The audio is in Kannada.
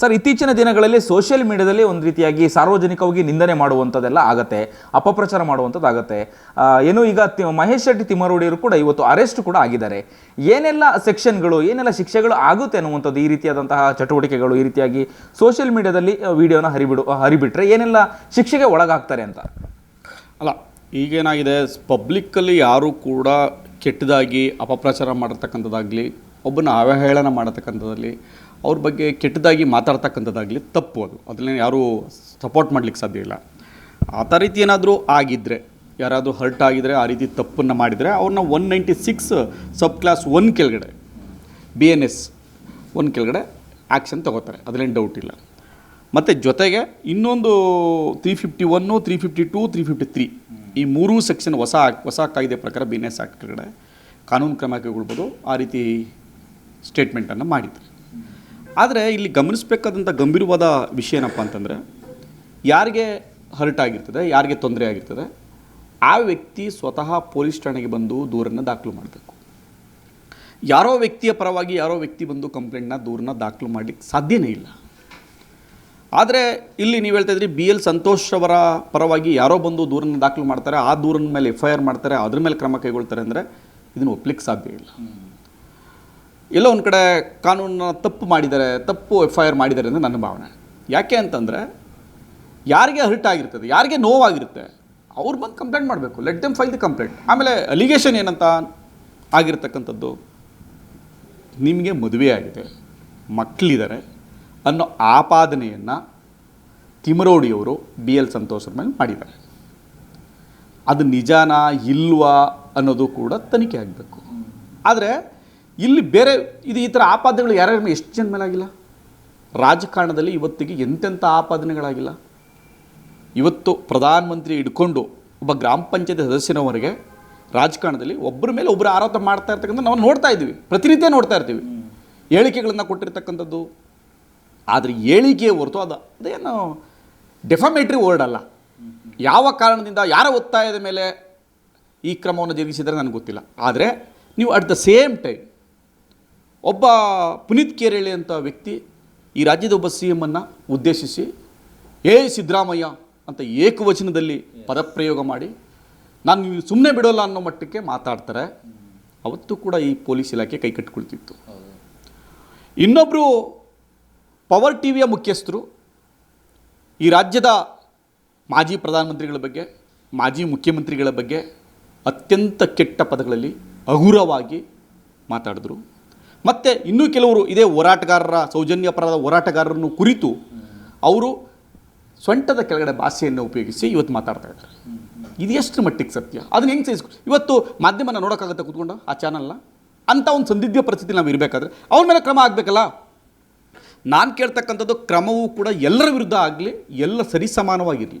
ಸರ್, ಇತ್ತೀಚಿನ ದಿನಗಳಲ್ಲಿ ಸೋಷಿಯಲ್ ಮೀಡಿಯಾದಲ್ಲಿ ಒಂದು ರೀತಿಯಾಗಿ ಸಾರ್ವಜನಿಕವಾಗಿ ನಿಂದನೆ ಮಾಡುವಂಥದ್ದೆಲ್ಲ ಆಗುತ್ತೆ, ಅಪಪ್ರಚಾರ ಮಾಡುವಂಥದ್ದು ಆಗುತ್ತೆ ಏನು ಈಗ ಮಹೇಶ್ ಶೆಟ್ಟಿ ತಿಮ್ಮರೋಡಿಯರು ಕೂಡ ಇವತ್ತು ಅರೆಸ್ಟ್ ಕೂಡ ಆಗಿದ್ದಾರೆ. ಏನೆಲ್ಲ ಸೆಕ್ಷನ್ಗಳು, ಏನೆಲ್ಲ ಶಿಕ್ಷೆಗಳು ಆಗುತ್ತೆ ಅನ್ನುವಂಥದ್ದು ಈ ರೀತಿಯಾದಂತಹ ಚಟುವಟಿಕೆಗಳು ಈ ರೀತಿಯಾಗಿ ಸೋಷಿಯಲ್ ಮೀಡಿಯಾದಲ್ಲಿ ವಿಡಿಯೋನ ಹರಿಬಿಡು, ಹರಿಬಿಟ್ರೆ ಏನೆಲ್ಲ ಶಿಕ್ಷೆಗೆ ಒಳಗಾಗ್ತಾರೆ ಅಂತ? ಅಲ್ಲ, ಈಗೇನಾಗಿದೆ ಪಬ್ಲಿಕ್ಕಲ್ಲಿ ಯಾರೂ ಕೂಡ ಕೆಟ್ಟದಾಗಿ ಅಪಪ್ರಚಾರ ಮಾಡಿರ್ತಕ್ಕಂಥದ್ದಾಗಲಿ ಒಬ್ಬನ ಅವಹೇಳನ ಮಾಡತಕ್ಕಂಥದ್ದಲ್ಲಿ ಅವ್ರ ಬಗ್ಗೆ ಕೆಟ್ಟದಾಗಿ ಮಾತಾಡ್ತಕ್ಕಂಥದ್ದಾಗಲಿ ತಪ್ಪು ಅದು. ಅದನ್ನ ಯಾರೂ ಸಪೋರ್ಟ್ ಮಾಡ್ಲಿಕ್ಕೆ ಸಾಧ್ಯ ಇಲ್ಲ. ಆ ಥರ ರೀತಿ ಏನಾದರೂ ಆಗಿದ್ದರೆ ಯಾರಾದರೂ ಹರ್ಟ್ ಆಗಿದ್ದರೆ ಆ ರೀತಿ ತಪ್ಪನ್ನು ಮಾಡಿದರೆ ಅವ್ರನ್ನ one ninety six sub class one ಕೆಳಗಡೆ ಬಿ ಎನ್ ಎಸ್ ಒನ್ ಕೆಳಗಡೆ ಆ್ಯಕ್ಷನ್ ತಗೋತಾರೆ. ಅದರಲ್ಲಿ ಡೌಟ್ ಇಲ್ಲ. ಮತ್ತು ಜೊತೆಗೆ ಇನ್ನೊಂದು three fifty one three fifty two three fifty three ಈ ಮೂರೂ ಸೆಕ್ಷನ್ ಹೊಸ ಹೊಸ ಕಾಯ್ದೆ ಪ್ರಕಾರ ಬಿ ಎನ್ ಎಸ್ ಆ್ಯಕ್ಟ್ ಕೆಳಗಡೆ ಕಾನೂನು ಕ್ರಮ ಕೈಗೊಳ್ಬೋದು. ಆ ರೀತಿ ಸ್ಟೇಟ್ಮೆಂಟನ್ನು ಮಾಡಿದ್ರು. ಆದರೆ ಇಲ್ಲಿ ಗಮನಿಸಬೇಕಾದಂಥ ಗಂಭೀರವಾದ ವಿಷಯ ಏನಪ್ಪ ಅಂತಂದರೆ, ಯಾರಿಗೆ ಹರ್ಟ್ ಆಗಿರ್ತದೆ, ಯಾರಿಗೆ ತೊಂದರೆ ಆಗಿರ್ತದೆ, ಆ ವ್ಯಕ್ತಿ ಸ್ವತಃ ಪೊಲೀಸ್ ಠಾಣೆಗೆ ಬಂದು ದೂರನ್ನು ದಾಖಲು ಮಾಡಬೇಕು. ಯಾರೋ ವ್ಯಕ್ತಿಯ ಪರವಾಗಿ ಯಾರೋ ವ್ಯಕ್ತಿ ಬಂದು ಕಂಪ್ಲೇಂಟ್ನ ದೂರನ್ನ ದಾಖಲು ಮಾಡಲಿಕ್ಕೆ ಸಾಧ್ಯನೇ ಇಲ್ಲ. ಆದರೆ ಇಲ್ಲಿ ನೀವು ಹೇಳ್ತಾ ಇದ್ರಿ ಬಿ ಎಲ್ ಸಂತೋಷ್ ಅವರ ಪರವಾಗಿ ಯಾರೋ ಬಂದು ದೂರನ್ನು ದಾಖಲು ಮಾಡ್ತಾರೆ, ಆ ದೂರನ ಮೇಲೆ ಎಫ್ ಐ ಆರ್ ಮಾಡ್ತಾರೆ, ಅದ್ರ ಮೇಲೆ ಕ್ರಮ ಕೈಗೊಳ್ತಾರೆ ಅಂದರೆ ಇದನ್ನು ಒಪ್ಲಿಕ್ಕೆ ಸಾಧ್ಯ ಇಲ್ಲ. ಎಲ್ಲೋ ಒಂದು ಕಡೆ ಕಾನೂನನ್ನ ತಪ್ಪು ಮಾಡಿದ್ದಾರೆ, ತಪ್ಪು ಎಫ್ ಐ ಆರ್ ಮಾಡಿದ್ದಾರೆ ಅಂತ ನನ್ನ ಭಾವನೆ. ಯಾಕೆ ಅಂತಂದರೆ, ಯಾರಿಗೆ ಹರ್ಟ್ ಆಗಿರ್ತದೆ, ಯಾರಿಗೆ ನೋವಾಗಿರುತ್ತೆ, ಅವ್ರು ಬಂದು ಕಂಪ್ಲೇಂಟ್ ಮಾಡಬೇಕು let them file the complaint ಆಮೇಲೆ ಅಲಿಗೇಷನ್ ಏನಂತ ಆಗಿರ್ತಕ್ಕಂಥದ್ದು, ನಿಮಗೆ ಮದುವೆ ಆಗಿದೆ ಮಕ್ಕಳಿದ್ದಾರೆ ಅನ್ನೋ ಆಪಾದನೆಯನ್ನು ತಿಮರೋಡಿಯವರು ಬಿ ಎಲ್ ಸಂತೋಷರ ಮೇಲೆ ಮಾಡಿದ್ದಾರೆ. ಅದು ನಿಜಾನಾ ಇಲ್ವಾ ಅನ್ನೋದು ಕೂಡ ತನಿಖೆ ಆಗಬೇಕು. ಆದರೆ ಇಲ್ಲಿ ಬೇರೆ, ಇದು ಈ ಥರ ಆಪಾದನೆಗಳು ಯಾರ್ಯಾರ ಎಷ್ಟು ಜನ ಮೇಲೆ ಆಗಿಲ್ಲ ರಾಜಕಾರಣದಲ್ಲಿ ಇವತ್ತಿಗೆ ಎಂತೆಂಥ ಆಪಾದನೆಗಳಾಗಿಲ್ಲ? ಇವತ್ತು ಪ್ರಧಾನಮಂತ್ರಿ ಹಿಡ್ಕೊಂಡು ಒಬ್ಬ ಗ್ರಾಮ ಪಂಚಾಯತ್ ಸದಸ್ಯನವರೆಗೆ ರಾಜಕಾರಣದಲ್ಲಿ ಒಬ್ಬರ ಮೇಲೆ ಒಬ್ಬರು ಆರೋಪ ಮಾಡ್ತಾ ಇರ್ತಕ್ಕಂಥ ನಾವು ನೋಡ್ತಾ ಇದ್ದೀವಿ, ಪ್ರತಿನಿತ್ಯ ನೋಡ್ತಾ ಇರ್ತೀವಿ. ಹೇಳಿಕೆಗಳನ್ನು ಕೊಟ್ಟಿರ್ತಕ್ಕಂಥದ್ದು. ಆದರೆ ಹೇಳಿಕೆ ಹೊರತು ಅದು, ಅದೇನು ಡೆಫಮೇಟ್ರಿ ವರ್ಡ್ ಅಲ್ಲ. ಯಾವ ಕಾರಣದಿಂದ, ಯಾರ ಒತ್ತಾಯದ ಮೇಲೆ ಈ ಕ್ರಮವನ್ನು ಜರುಗಿಸಿದರೆ ನನಗೆ ಗೊತ್ತಿಲ್ಲ. ಆದರೆ ನೀವು ಅಟ್ ದ ಸೇಮ್ ಟೈಮ್ ಒಬ್ಬ ಪುನೀತ್ ಕೇರಳಿ ಅಂತ ವ್ಯಕ್ತಿ ಈ ರಾಜ್ಯದ ಒಬ್ಬ ಸಿ ಎಮ್ಮನ್ನು ಉದ್ದೇಶಿಸಿ, ಏ ಸಿದ್ದರಾಮಯ್ಯ ಅಂತ ಏಕವಚನದಲ್ಲಿ ಪದಪ್ರಯೋಗ ಮಾಡಿ, ನಾನು ಸುಮ್ಮನೆ ಬಿಡೋಲ್ಲ ಅನ್ನೋ ಮಟ್ಟಕ್ಕೆ ಮಾತಾಡ್ತಾರೆ. ಅವತ್ತು ಕೂಡ ಈ ಪೊಲೀಸ್ ಇಲಾಖೆ ಕೈ ಕಟ್ಟಿಕೊಳ್ತಿತ್ತು ಇನ್ನೊಬ್ಬರು ಪವರ್ ಟಿ ವಿಯ ಮುಖ್ಯಸ್ಥರು, ಈ ರಾಜ್ಯದ ಮಾಜಿ ಪ್ರಧಾನಮಂತ್ರಿಗಳ ಬಗ್ಗೆ, ಮಾಜಿ ಮುಖ್ಯಮಂತ್ರಿಗಳ ಬಗ್ಗೆ ಅತ್ಯಂತ ಕೆಟ್ಟ ಪದಗಳಲ್ಲಿ ಹಗುರವಾಗಿ ಮಾತಾಡಿದ್ರು. ಮತ್ತು ಇನ್ನೂ ಕೆಲವರು ಇದೇ ಹೋರಾಟಗಾರರ ಸೌಜನ್ಯಪರದ ಹೋರಾಟಗಾರರನ್ನು ಕುರಿತು ಅವರು ಸ್ವಂಟದ ಕೆಳಗಡೆ ಭಾಷೆಯನ್ನು ಉಪಯೋಗಿಸಿ ಇವತ್ತು ಮಾತಾಡ್ತಾ ಇದ್ದಾರೆ. ಇದು ಎಷ್ಟು ಮಟ್ಟಿಗೆ ಸತ್ಯ. ಅದನ್ನ ಹೆಂಗೆ ಸಹಿಸ್ಕೊ ಇವತ್ತು ಮಾಧ್ಯಮನ ನೋಡೋಕ್ಕಾಗತ್ತೆ ಕೂತ್ಕೊಂಡು? ಆ ಚಾನಲ್ನ ಅಂಥ ಒಂದು ಸಂದಿಗ್ಧ ಪರಿಸ್ಥಿತಿ ನಾವು ಇರಬೇಕಾದ್ರೆ ಅವ್ರ ಮೇಲೆ ಕ್ರಮ ಆಗಬೇಕಲ್ಲ? ನಾನು ಕೇಳ್ತಕ್ಕಂಥದ್ದು ಕ್ರಮವೂ ಕೂಡ ಎಲ್ಲರ ವಿರುದ್ಧ ಆಗಲಿ, ಎಲ್ಲ ಸರಿಸಮಾನವಾಗಿರಲಿ.